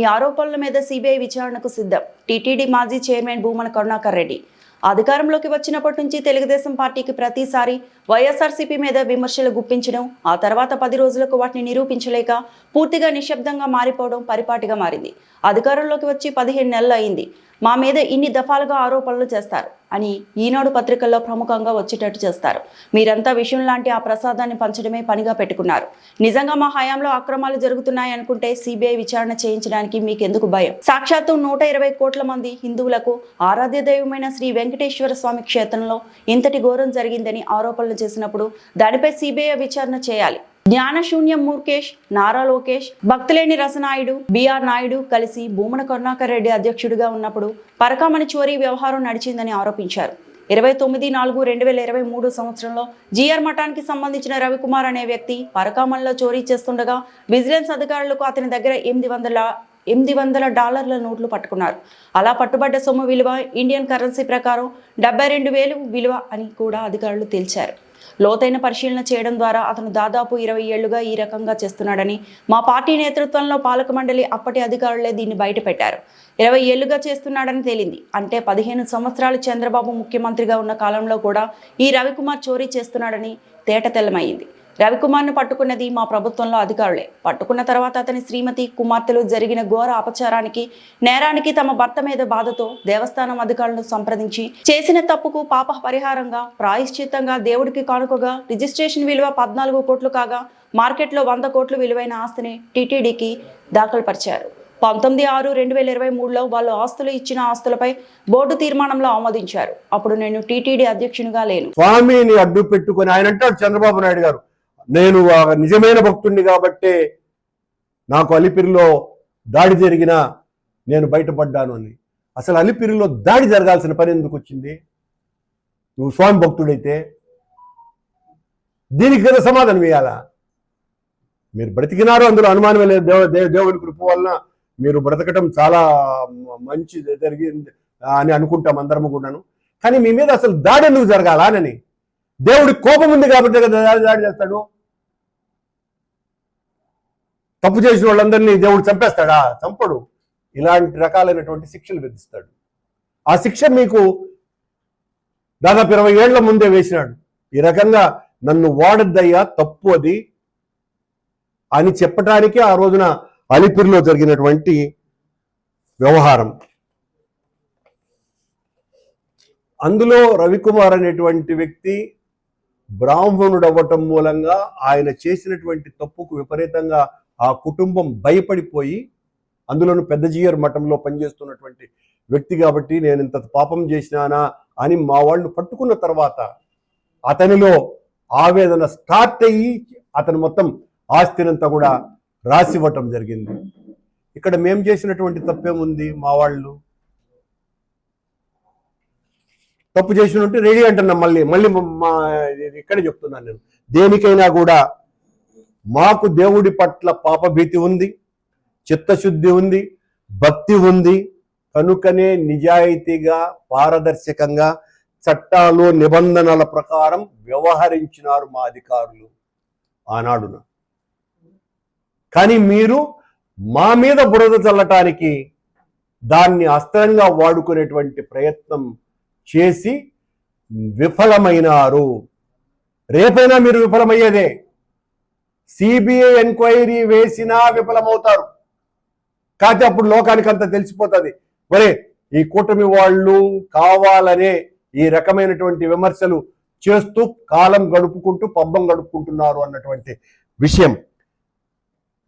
మీ ఆరోపణల మీద సిబిఐ విచారణకు సిద్ధం. టీటీడీ మాజీ చైర్మన్ భూమన కరుణాకర్ రెడ్డి. అధికారంలోకి వచ్చినప్పటి నుంచి తెలుగుదేశం పార్టీకి ప్రతిసారి వైఎస్ఆర్సీపీ మీద విమర్శలు గుప్పించడం ఆ తర్వాత పది రోజులకు వాటిని నిరూపించలేక పూర్తిగా నిశ్శబ్దంగా మారిపోవడం పరిపాటిగా మారింది. అధికారంలోకి వచ్చి పదిహేను నెలలు అయింది. మా మీద ఇన్ని దఫాలుగా ఆరోపణలు చేస్తారు అని ఈనాడు పత్రికల్లో ప్రముఖంగా వచ్చేటట్టు చేస్తారు. మీరంతా విషయం లాంటి ఆ ప్రసాదాన్ని పంచడమే పనిగా పెట్టుకున్నారు. నిజంగా మా హయాంలో అక్రమాలు జరుగుతున్నాయి అనుకుంటే సిబిఐ విచారణ చేయించడానికి మీకెందుకు భయం? సాక్షాత్తు నూట ఇరవై కోట్ల మంది హిందువులకు ఆరాధ్య దైవమైన శ్రీ వెంకటేశ్వర స్వామి క్షేత్రంలో ఇంతటి ఘోరం జరిగిందని ఆరోపణలు చేసినప్పుడు దానిపై సిబిఐ విచారణ చేయాలి. జ్ఞానశూన్యం మూర్కేష్ నారా లోకేష్ భక్తులేని రసనాయుడు బిఆర్ నాయుడు కలిసి భూమన కరుణాకర్ రెడ్డి అధ్యక్షుడిగా ఉన్నప్పుడు పరకామణి చోరీ వ్యవహారం నడిచిందని ఆరోపించారు. ఇరవై తొమ్మిది నాలుగు రెండు వేల ఇరవై మూడు సంవత్సరంలో జిఆర్ మఠానికి సంబంధించిన రవికుమార్ అనే వ్యక్తి పరకామణిలో చోరీ చేస్తుండగా విజిలెన్స్ అధికారులకు అతని దగ్గర ఎనిమిది వందల ఎనిమిది వందల డాలర్ల నోట్లు పట్టుకున్నారు. అలా పట్టుబడ్డ సొమ్ము విలువ ఇండియన్ కరెన్సీ ప్రకారం డెబ్బై రెండు వేలు విలువ అని కూడా అధికారులు తేల్చారు. లోతైన పరిశీలన చేయడం ద్వారా అతను దాదాపు ఇరవై ఏళ్ళుగా ఈ రకంగా చేస్తున్నాడని మా పార్టీ నేతృత్వంలో పాలక మండలి అప్పటి అధికారులే దీన్ని బయటపెట్టారు. ఇరవై ఏళ్ళుగా చేస్తున్నాడని తేలింది. అంటే పదిహేను సంవత్సరాలు చంద్రబాబు ముఖ్యమంత్రిగా ఉన్న కాలంలో కూడా ఈ రవికుమార్ చోరీ చేస్తున్నాడని తేట తెల్లమైంది. రవికుమార్ను పట్టుకున్నది మా ప్రభుత్వంలో అధికారులే. పట్టుకున్న తర్వాత అతని శ్రీమతి కుమార్తెలు జరిగిన ఘోర అపచారానికి నేరానికి తమ భర్త మీద బాధతో దేవస్థానం అధికారులను సంప్రదించి చేసిన తప్పుకు పాప పరిహారంగా ప్రాయశ్చిత్తంగా దేవుడికి కానుకగా రిజిస్ట్రేషన్ విలువ పద్నాలుగు కోట్లు కాగా మార్కెట్లో వంద కోట్లు విలువైన ఆస్తిని టీటీడీకి దాఖలు పరిచారు పంతొమ్మిది ఆరు రెండు వేల ఇరవై మూడులో వాళ్ళు ఆస్తులు ఇచ్చిన ఆస్తులపై బోర్డు తీర్మానంలో ఆమోదించారు. అప్పుడు నేను టీటీడీ అధ్యక్షునిగా లేను. స్వామిని అడ్డు పెట్టుకుని ఆయన అంటాడు చంద్రబాబు నాయుడు గారు. నేను నిజమైన భక్తుడిని కాబట్టే నాకు అలిపిరిలో దాడి జరిగినా నేను బయటపడ్డాను అని. అసలు అలిపిరిలో దాడి జరగాల్సిన పని ఎందుకు వచ్చింది? నువ్వు స్వామి భక్తుడైతే దీనికి కదా సమాధానం ఇవ్వాలా మీరు బ్రతికినారు అందులో అనుమానమే లేదు. దేవ దేవ- దేవుడి కృప వలన మీరు బ్రతకటం చాలా మంచి జరిగింది అని అనుకుంటాం అందరము కూడాను. కానీ మీ మీద అసలు దాడి ఎందుకు జరగాలా అని. దేవుడి కోపం ఉంది కాబట్టి కదా దాడి చేస్తాడు. తప్పు చేసిన వాళ్ళందరినీ దేవుడు చంపేస్తాడా? చంపడు. ఇలాంటి రకాలైనటువంటి శిక్షలు విధిస్తాడు. ఆ శిక్ష మీకు దాదాపు ఇరవై ఏళ్ళ ముందే వేసినాడు. ఈ రకంగా నన్ను వాడద్దయ్యా తప్పు అది అని చెప్పటానికి ఆ రోజున అలిపిరిలో జరిగినటువంటి వ్యవహారం. అందులో రవికుమార్ అనేటువంటి వ్యక్తి బ్రాహ్మణుడు అవ్వటం మూలంగా ఆయన చేసినటువంటి తప్పుకు విపరీతంగా ఆ కుటుంబం భయపడిపోయి అందులోనూ పెద్ద జీయర్ మఠంలో పనిచేస్తున్నటువంటి వ్యక్తి కాబట్టి నేను ఇంత పాపం చేసినానా అని మా వాళ్ళు పట్టుకున్న తర్వాత అతనిలో ఆవేదన స్టార్ట్ అయ్యి అతను మొత్తం ఆస్తినంతా కూడా రాసివ్వటం జరిగింది. ఇక్కడ మేము చేసినటువంటి తప్పేముంది మా వాళ్ళు? తప్పు చేసిన ఉంటే రెడీ అంటున్నాం మళ్ళీ మళ్ళీ మా ఇది ఇక్కడే చెప్తున్నాను నేను. దేనికైనా కూడా మాకు దేవుడి పట్ల పాపభీతి ఉంది చిత్తశుద్ధి ఉంది భక్తి ఉంది. కనుకనే నిజాయితీగా పారదర్శకంగా చట్టాలు నిబంధనల ప్రకారం వ్యవహరించినారు మా అధికారులు ఆనాడున. కానీ మీరు మా మీద బురద చల్లటానికి దాన్ని అస్త్రంగా వాడుకునేటువంటి ప్రయత్నం చేసి విఫలమైనారు. రేపైనా మీరు విఫలమయ్యేదే. సిబిఐ ఎంక్వైరీ వేసినా విఫలమవుతారు. కాకపోతే అప్పుడు లోకానికి అంత తెలిసిపోతుంది. మరి ఈ కూటమి వాళ్ళు కావాలనే ఈ రకమైనటువంటి విమర్శలు చేస్తూ కాలం గడుపుకుంటూ పబ్బం గడుపుకుంటున్నారు అన్నటువంటి విషయం.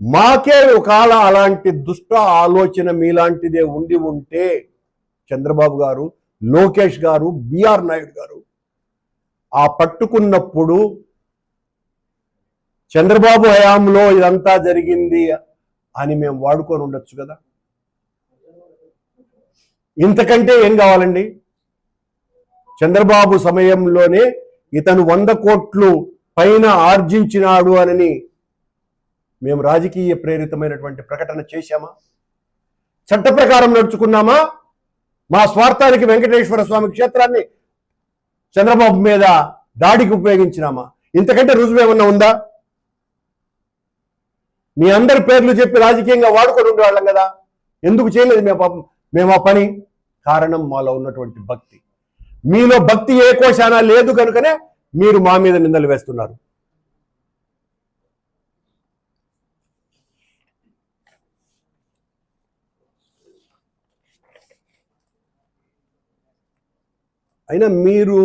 మాకే ఒకవేళ అలాంటి దుష్ట ఆలోచన మీలాంటిదే ఉండి ఉంటే చంద్రబాబు గారు లోకేష్ గారు బిఆర్ నాయుడు గారు ఆ పట్టుకున్నప్పుడు చంద్రబాబు హయాంలో ఇదంతా జరిగింది అని మేము వాడుకొని ఉండొచ్చు కదా. ఇంతకంటే ఏం కావాలండి? చంద్రబాబు సమయంలోనే ఇతను వంద కోట్లు పైన ఆర్జించినాడు అని మేము రాజకీయ ప్రేరితమైనటువంటి ప్రకటన చేశామా? చట్ట ప్రకారం నడుచుకున్నామా? మా స్వార్థానికి వెంకటేశ్వర స్వామి క్షేత్రాన్ని చంద్రబాబు మీద దాడికి ఉపయోగించినామా? ఇంతకంటే రుజువు ఏమన్నా ఉందా? మీ అందరి పేర్లు చెప్పి రాజకీయంగా వాడుకొని ఉండేవాళ్ళం కదా. ఎందుకు చేయలేదు మేము పాపం? మేము ఆ పని కారణం మాలో ఉన్నటువంటి భక్తి. మీలో భక్తి ఏ కోశానా లేదు కనుకనే మీరు మా మీద నిందలు వేస్తున్నారు. అయినా మీరు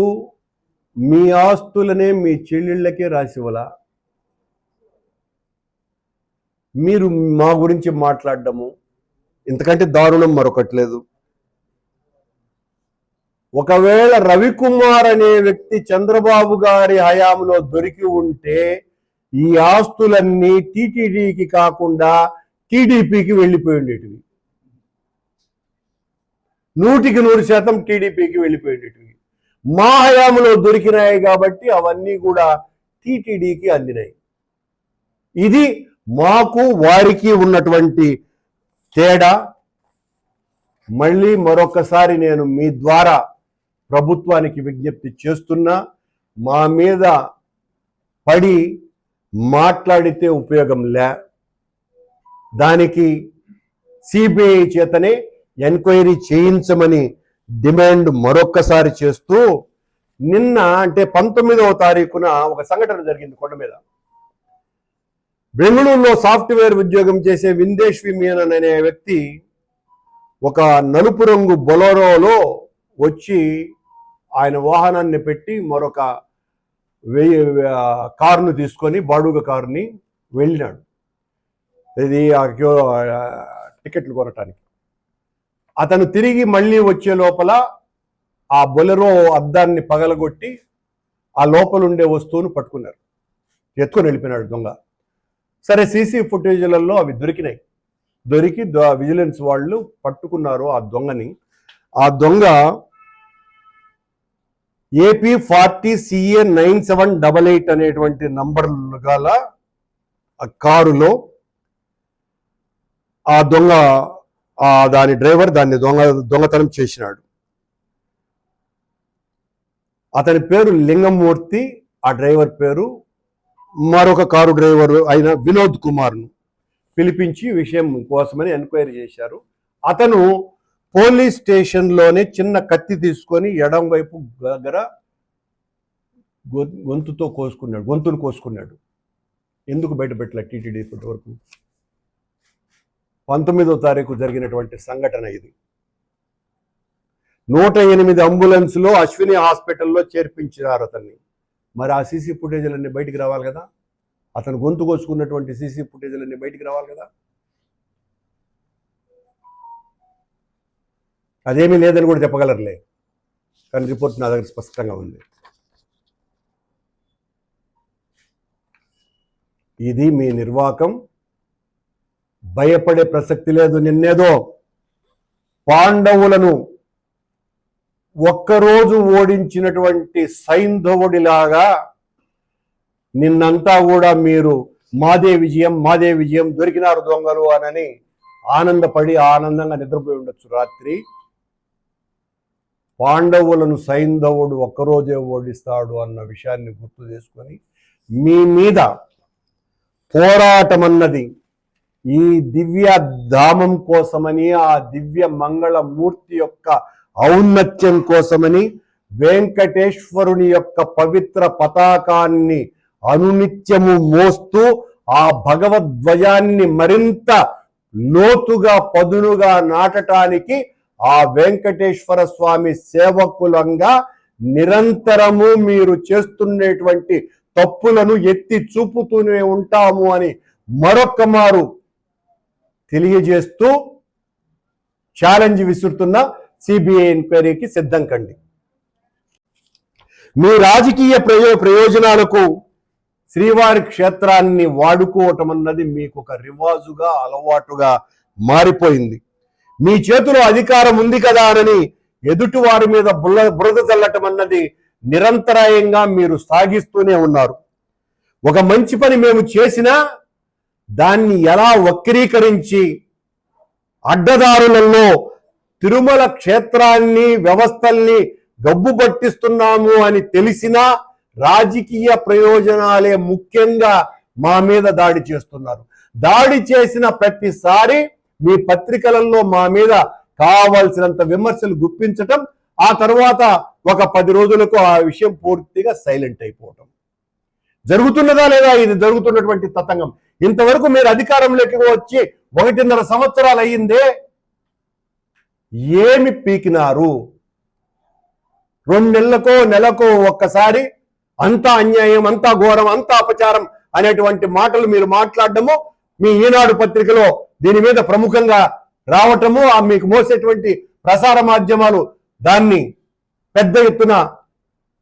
మీ ఆస్తులనే మీ చెల్లెళ్ళకే రాసివలా మీరు మా గురించి మాట్లాడడము. ఇంతకంటే దారుణం మరొకటి లేదు. ఒకవేళ రవికుమార్ అనే వ్యక్తి చంద్రబాబు గారి హయాంలో దొరికి ఉంటే ఈ ఆస్తులన్నీ టీటీడీకి కాకుండా టీడీపీకి వెళ్ళిపోయి ఉండేటివి. నూటికి నూరు శాతం టీడీపీకి వెళ్ళిపోయి ఉండేటివి. మా హయాంలో దొరికినాయి కాబట్టి అవన్నీ కూడా టీటీడీకి అందినాయి. ఇది మాకు వారికి ఉన్నటువంటి తేడా. మళ్ళీ మరొకసారి నేను మీ ద్వారా ప్రభుత్వానికి విజ్ఞప్తి చేస్తున్నా మా మీద పడి మాట్లాడితే ఉపయోగం లే. దానికి సిబిఐ చేతనే ఎంక్వైరీ చేయించమని డిమాండ్ మరొక్కసారి చేస్తూ నిన్న అంటే పంతొమ్మిదవ తారీఖున ఒక సంఘటన జరిగింది కొండ మీద. బెంగళూరులో సాఫ్ట్వేర్ ఉద్యోగం చేసే విందేశ్వి మీనన్ అనే వ్యక్తి ఒక నలుపు రంగు బొలోరోలో వచ్చి ఆయన వాహనాన్ని పెట్టి మరొక వెయ్యి కారును తీసుకొని బాడుగ కారుని వెళ్ళినాడు. ఇది ఆ టికెట్లు కొనటానికి. అతను తిరిగి మళ్ళీ వచ్చే లోపల ఆ బొలెరో అద్దాన్ని పగలగొట్టి ఆ లోపల ఉండే వస్తువును పట్టుకున్నారు. ఎత్తుకొని వెళ్ళిపోయినాడు దొంగ. సరే సీసీ ఫుటేజ్లలో అవి దొరికినాయి. దొరికి ద- విజిలెన్స్ వాళ్ళు పట్టుకున్నారు ఆ దొంగని. ఆ దొంగ AP forty CA nine seven double eight అనేటువంటి నంబర్లు గల ఆ కారులో ఆ దొంగ దాని డ్రైవర్ దాన్ని దొంగ దొంగతనం చేసినాడు. అతని పేరు లింగమూర్తి ఆ డ్రైవర్ పేరు మరొక కారు డ్రైవర్ అయిన వినోద్ కుమార్ను పిలిపించి విషయం కోసమని ఎంక్వైరీ చేశారు. అతను పోలీస్ స్టేషన్లోనే చిన్న కత్తి తీసుకొని ఎడం వైపు దగ్గర గొ- గొంతుతో కోసుకున్నాడు గొంతును కోసుకున్నాడు. ఎందుకు బయటపెట్టలే టీటీడీ ఇప్పటి వరకు? పంతొమ్మిదో తారీఖు జరిగినటువంటి సంఘటన ఇది. నూట ఎనిమిది అంబులెన్స్లో అశ్విని హాస్పిటల్లో చేర్పించినారు అతన్ని. మరి ఆ సీసీ ఫుటేజీలన్నీ బయటికి రావాలి కదా? అతను గొంతు కోసుకున్నటువంటి సీసీ ఫుటేజీలన్నీ బయటికి రావాలి కదా? అదేమీ లేదని కూడా చెప్పగలరులే. కానీ రిపోర్ట్ నా దగ్గర స్పష్టంగా ఉంది. ఇది మీ నిర్వాకం. భయపడే ప్రసక్తి లేదు నిన్నేదో. పాండవులను ఒక్కరోజు ఓడించినటువంటి సైంధవుడిలాగా నిన్నంతా కూడా మీరు మాదే విజయం మాదే విజయం దొరికినారు దొంగలు అనని ఆనందపడి ఆనందంగా నిద్రపోయి ఉండొచ్చు రాత్రి. పాండవులను సైంధవుడు ఒక్కరోజే ఓడిస్తాడు అన్న విషయాన్ని గుర్తు చేసుకొని మీ మీద పోరాటం అన్నది ఈ దివ్య ధామం కోసమని ఆ దివ్య మంగళమూర్తి యొక్క ఔన్నత్యం కోసమని వెంకటేశ్వరుని యొక్క పవిత్ర పతాకాన్ని అనునిత్యము మోస్తూ ఆ భగవద్వయాన్ని మరింత లోతుగా పదునుగా నాటటానికి ఆ వెంకటేశ్వర స్వామి సేవకులంగా నిరంతరము మీరు చేస్తున్నటువంటి తప్పులను ఎత్తి చూపుతూనే ఉంటాము అని మరొక్క మారు తెలియజేస్తూ ఛాలెంజ్ విసురుతున్న సిబిఐ ఎంక్వైరీకి సిద్ధం కండి. మీ రాజకీయ ప్రయో ప్రయోజనాలకు శ్రీవారి క్షేత్రాన్ని వాడుకోవటం అన్నది మీకు ఒక రివాజుగా అలవాటుగా మారిపోయింది. మీ చేతిలో అధికారం ఉంది కదా అని ఎదుటి వారి మీద బుల్ల బురద చల్లటం అన్నది నిరంతరాయంగా మీరు సాగిస్తూనే ఉన్నారు. ఒక మంచి పని మేము చేసినా దాన్ని ఎలా వక్రీకరించి అడ్డదారులలో తిరుమల క్షేత్రాన్ని వ్యవస్థల్ని గబ్బు పట్టిస్తున్నాము అని తెలిసినా రాజకీయ ప్రయోజనాలే ముఖ్యంగా మా మీద దాడి చేస్తున్నారు. దాడి చేసిన ప్రతిసారి మీ పత్రికలలో మా మీద కావాల్సినంత విమర్శలు గుప్పించటం ఆ తర్వాత ఒక పది రోజులకు ఆ విషయం పూర్తిగా సైలెంట్ అయిపోవటం. జరుగుతున్నదా లేదా ఇది జరుగుతున్నటువంటి తతంగం? ఇంతవరకు మీరు అధికారంలోకి వచ్చి ఒకటిన్నర సంవత్సరాలు అయ్యిందే ఏమి పీకినారు? రెండు నెలలకో నెలకో ఒక్కసారి అంతా అన్యాయం అంతా ఘోరం అంతా అపచారం అనేటువంటి మాటలు మీరు మాట్లాడడము మీ ఈనాడు పత్రికలో దీని మీద ప్రముఖంగా రావటము ఆ మీకు మోసేటువంటి ప్రసార మాధ్యమాలు దాన్ని పెద్ద ఎత్తున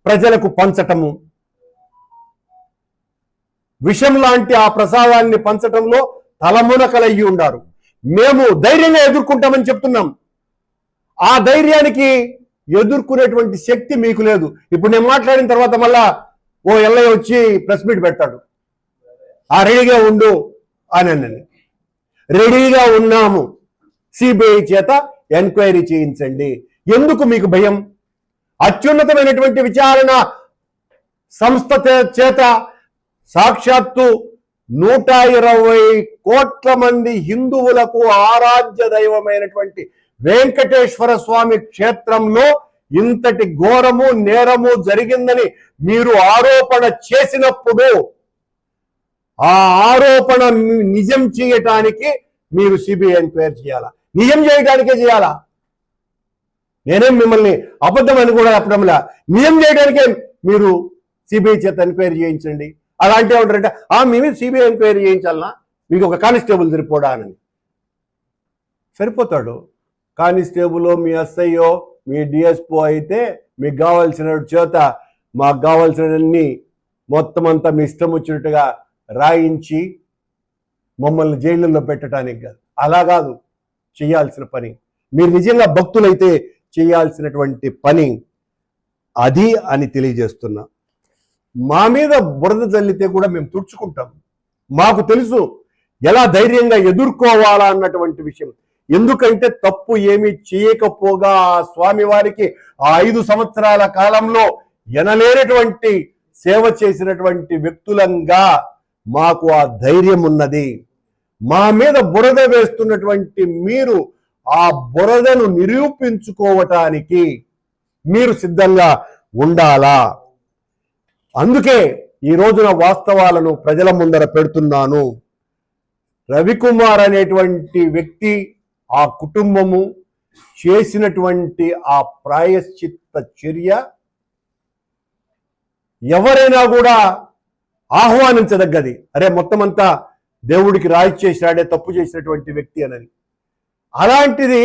ప్రజలకు పంచటము. విషం లాంటి ఆ ప్రసాదాన్ని పంచటంలో తలమునకలయ్యి ఉండారు. మేము ధైర్యంగా ఎదుర్కొంటామని చెప్తున్నాం. ఆ ధైర్యానికి ఎదుర్కొనేటువంటి శక్తి మీకు లేదు. ఇప్పుడు నేను మాట్లాడిన తర్వాత మళ్ళా ఓ ఎల్లయ్య వచ్చి ప్రెస్ మీట్ పెడతాడు. ఆ రెడీగా ఉండు అని అన్నది. రెడీగా ఉన్నాము. సిబిఐ చేత ఎంక్వైరీ చేయించండి. ఎందుకు మీకు భయం? అత్యున్నతమైనటువంటి విచారణ సంస్థ చే- చేత సాక్షాత్తు నూట ఇరవై కోట్ల మంది హిందువులకు ఆరాధ్య దైవమైనటువంటి వెంకటేశ్వర స్వామి క్షేత్రంలో ఇంతటి ఘోరము నేరము జరిగిందని మీరు ఆరోపణ చేసినప్పుడు ఆ ఆరోపణ నిజం చేయటానికి మీరు సిబిఐ ఎంక్వైరీ చేయాలా? నిజం చేయడానికే చేయాలా? నేనేం మిమ్మల్ని అబద్ధం అని కూడా చెప్పడంలా నిజం చేయడానికే మీరు సిబిఐ చేత ఎంక్వైరీ చేయించండి. అలాంటి ఏమంటారంటే ఆ మేమే సిబిఐ ఎంక్వైరీ చేయించాలనా? మీకు ఒక కానిస్టేబుల్ సరిపోడా అని సరిపోతాడు. కానిస్టేబుల్ మీ ఎస్ఐఓ మీ డిఎస్పో అయితే మీకు కావాల్సిన చేత మాకు కావాల్సినవన్నీ మొత్తం అంతా మీ ఇష్టం వచ్చినట్టుగా రాయించి మమ్మల్ని జైళ్ళల్లో పెట్టడానికి కాదు. అలా కాదు. చేయాల్సిన పని. మీరు నిజంగా భక్తులైతే చేయాల్సినటువంటి పని. అది అని తెలియజేస్తున్నా. మా మీద బురద జల్లితే కూడా మేము తుడుచుకుంటాం. మాకు తెలుసు ఎలా ధైర్యంగా ఎదుర్కోవాలా అన్నటువంటి విషయం. ఎందుకంటే తప్పు ఏమి చేయకపోగా ఆ స్వామి వారికి ఆ ఐదు సంవత్సరాల కాలంలో ఎనలేనటువంటి సేవ చేసినటువంటి వ్యక్తులంగా మాకు ఆ ధైర్యం ఉన్నది. మా మీద బురద వేస్తున్నటువంటి మీరు ఆ బురదను నిరూపించుకోవటానికి మీరు సిద్ధంగా ఉండాలా? అందుకే ఈ రోజున వాస్తవాలను ప్రజల ముందర పెడుతున్నాను. రవికుమార్ అనేటువంటి వ్యక్తి ఆ కుటుంబము చేసినటువంటి ఆ ప్రాయశ్చిత్త చర్య ఎవరైనా కూడా ఆహ్వానించదగ్గది. అరే మొత్తం అంతా దేవుడికి రాయి చేసినాడే తప్పు చేసినటువంటి వ్యక్తి అనని. అలాంటిది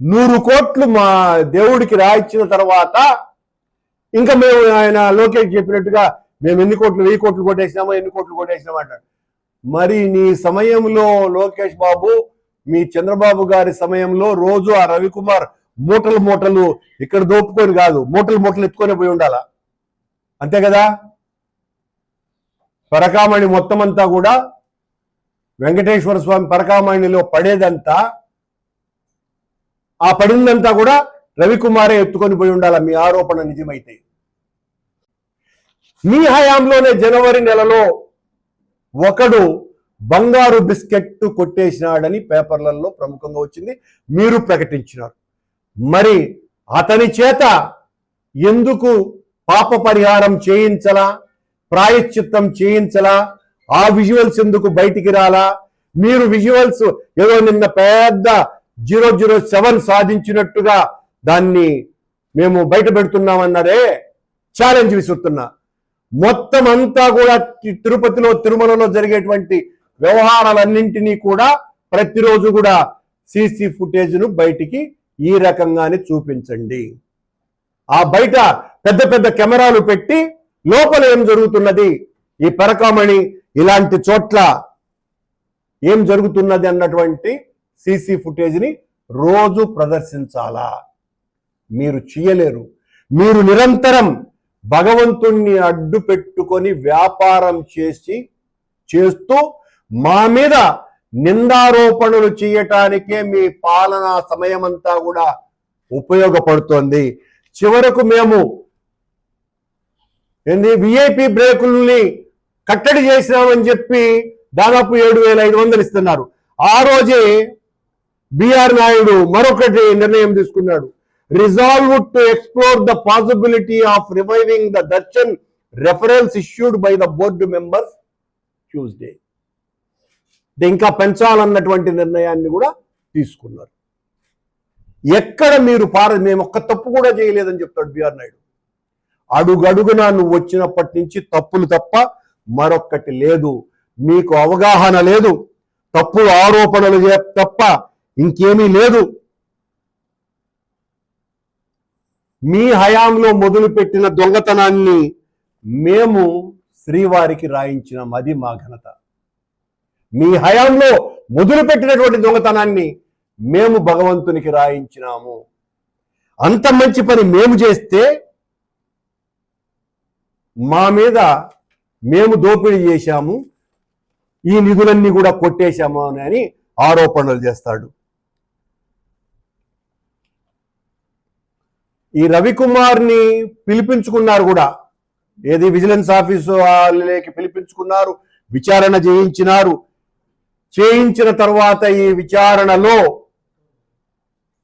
నూరు కోట్లు మా దేవుడికి రాయిచ్చిన తర్వాత ఇంకా మేము ఆయన లోకేష్ చెప్పినట్టుగా మేము ఎన్ని కోట్లు వెయ్యి కోట్లు కొట్టేసినామో ఎన్ని కోట్లు కొట్టేసినామో అంటాడు. మరి నీ సమయంలో లోకేష్ బాబు మీ చంద్రబాబు గారి సమయంలో రోజు ఆ రవికుమార్ మూటలు మూటలు ఇక్కడ దోపుకొని కాదు మూటలు మూటలు ఎత్తుకొని పోయి ఉండాలా? అంతే కదా? పరకామణి మొత్తం అంతా కూడా వెంకటేశ్వర స్వామి పరకామణిలో పడేదంతా ఆ పడిందంతా కూడా రవికుమారే ఎత్తుకొని పోయి ఉండాలా? మీ ఆరోపణ నిజమైతే. మీ హయాంలోనే జనవరి నెలలో ఒకడు బంగారు బిస్కెట్ కొట్టేసినాడని పేపర్లలో ప్రముఖంగా వచ్చింది. మీరు ప్రకటించినారు. మరి అతని చేత ఎందుకు పాప పరిహారం చేయించలా? ప్రాయశ్చిత్తం చేయించలా? ఆ విజువల్స్ ఎందుకు బయటికి రాలా? మీరు విజువల్స్ ఏదో నిన్న పెద్ద జీరో జీరో సెవెన్ సాధించినట్టుగా దాన్ని మేము బయట పెడుతున్నామన్నదే ఛాలెంజ్ విసురుతున్నా. మొత్తం అంతా కూడా తిరుపతిలో తిరుమలలో జరిగేటువంటి వ్యవహారాలన్నింటినీ కూడా ప్రతిరోజు కూడా సీసీ ఫుటేజ్ను బయటికి ఈ రకంగానే చూపించండి. ఆ బయట పెద్ద పెద్ద కెమెరాలు పెట్టి లోపల ఏం జరుగుతున్నది? ఈ పరకామణి ఇలాంటి చోట్ల ఏం జరుగుతున్నది అన్నటువంటి సీసీ ఫుటేజ్ని రోజు ప్రదర్శించాలా? మీరు చేయలేరు. మీరు నిరంతరం భగవంతుణ్ణి అడ్డు పెట్టుకొని వ్యాపారం చేసి చేస్తూ మా మీద నిందారోపణలు చేయటానికే మీ పాలనా సమయమంతా కూడా ఉపయోగపడుతోంది. చివరకు మేము ఏంది విఐపి బ్రేకుల్ని కట్టడి చేసినామని చెప్పి దాదాపు ఏడు వేల ఐదు వందలు ఇస్తున్నారు. ఆ రోజే బిఆర్ నాయుడు మరొకటి నిర్ణయం తీసుకున్నాడు. Resolve to explore the possibility of reviving the darshan reference issued by the board members Tuesday ఇంకా పెంచాలన్నటువంటి నిర్ణయాన్ని కూడా తీసుకున్నారు. ఎక్కడ మీరు పార మేము ఒక్క తప్పు కూడా చేయలేదని చెప్తాడు బిఆర్ నాయుడు. అడుగడుగునా నువ్వు వచ్చినప్పటి నుంచి తప్పులు తప్ప మరొక్కటి లేదు. మీకు అవగాహన లేదు. తప్పుడు ఆరోపణలు తప్ప ఇంకేమీ లేదు. మీ హయాంలో మొదలుపెట్టిన దొంగతనాన్ని మేము శ్రీవారికి రాయించినాం. అది మా ఘనత. మీ హయాంలో మొదలుపెట్టినటువంటి దొంగతనాన్ని మేము భగవంతునికి రాయించినాము. అంత మంచి పని మేము చేస్తే మా మీద మేము దోపిడీ చేశాము. ఈ నిధులన్నీ కూడా కొట్టేశాము అని ఆరోపణలు చేస్తాడు. ఈ రవికుమార్ని పిలిపించుకున్నారు కూడా. ఏది విజిలెన్స్ ఆఫీసు వాళ్ళకి పిలిపించుకున్నారు విచారణ చేయించినారు. చేయించిన తర్వాత ఈ విచారణలో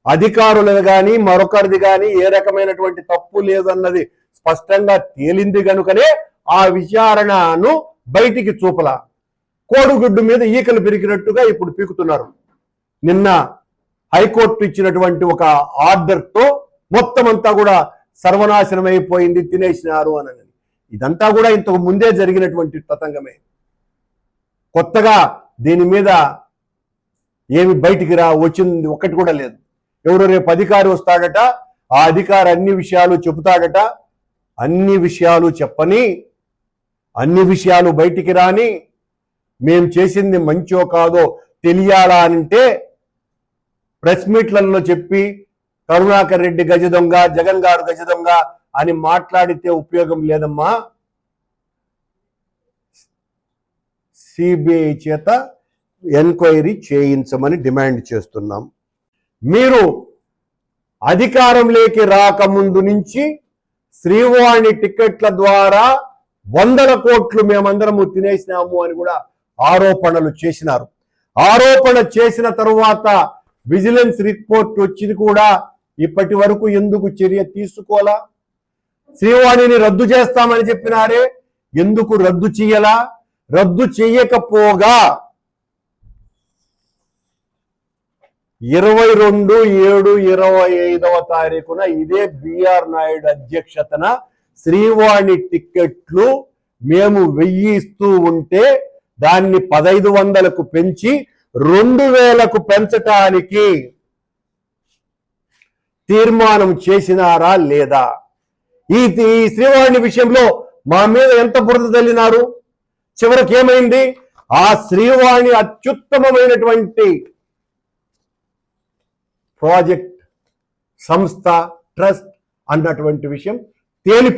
అధికారులది కానీ మరొకరిది కానీ ఏ రకమైనటువంటి తప్పు లేదన్నది స్పష్టంగా తేలింది కనుకనే ఆ విచారణను బయటికి చూపల. కోడిగుడ్డు మీద ఈకలు పెరిగినట్టుగా ఇప్పుడు పీకుతున్నారు. నిన్న హైకోర్టు ఇచ్చినటువంటి ఒక ఆర్డర్తో మొత్తం అంతా కూడా సర్వనాశనం అయిపోయింది తినేసినారు అని ఇదంతా కూడా ఇంతకు ముందే జరిగినటువంటి తతంగమే కొత్తగా దీని మీద ఏమి బయటికి రా వచ్చింది ఒక్కటి కూడా లేదు. ఎవరో రేపు అధికారి వస్తాడట ఆ అధికారి అన్ని విషయాలు చెబుతాడట అన్ని విషయాలు చెప్పని అన్ని విషయాలు బయటికి రాని మేము చేసింది మంచో కాదో తెలియాలా అంటే ప్రెస్ మీట్లలో చెప్పి కరుణాకర్ రెడ్డి గజ దొంగ జగన్ గారు గజ దొంగ అని మాట్లాడితే ఉపయోగం లేదమ్మా. సిబిఐ చేత ఎంక్వైరీ చేయించమని డిమాండ్ చేస్తున్నాం. మీరు అధికారంలోకి రాకముందు నుంచి శ్రీవాణి టికెట్ల ద్వారా వందల కోట్లు మేమందరము తినేసినాము అని కూడా ఆరోపణలు చేసినారు. ఆరోపణ చేసిన తరువాత విజిలెన్స్ రిపోర్ట్ వచ్చింది కూడా ఇప్పటి వరకు ఎందుకు చర్య తీసుకోలా శ్రీవాణిని రద్దు చేస్తామని చెప్పినారే ఎందుకు రద్దు చేయలా? రద్దు చేయకపోగా ఇరవై రెండు ఏడు ఇరవై ఐదవ తారీఖున ఇదే బిఆర్ నాయుడు అధ్యక్షతన శ్రీవాణి టిక్కెట్లు మేము వెయ్యి ఇస్తూ ఉంటే దాన్ని పదైదు వందలకు పెంచి రెండు వేలకు పెంచటానికి తీర్మానం చేసినారా లేదా? ఈ శ్రీవారిని శ్రీవాణి విషయంలో మా మీద ఎంత బురద తల్లినారు చివరికి ఏమైంది? ఆ శ్రీవాణి అత్యుత్తమమైనటువంటి ప్రాజెక్ట్ సంస్థ ట్రస్ట్ అన్నటువంటి విషయం తేలి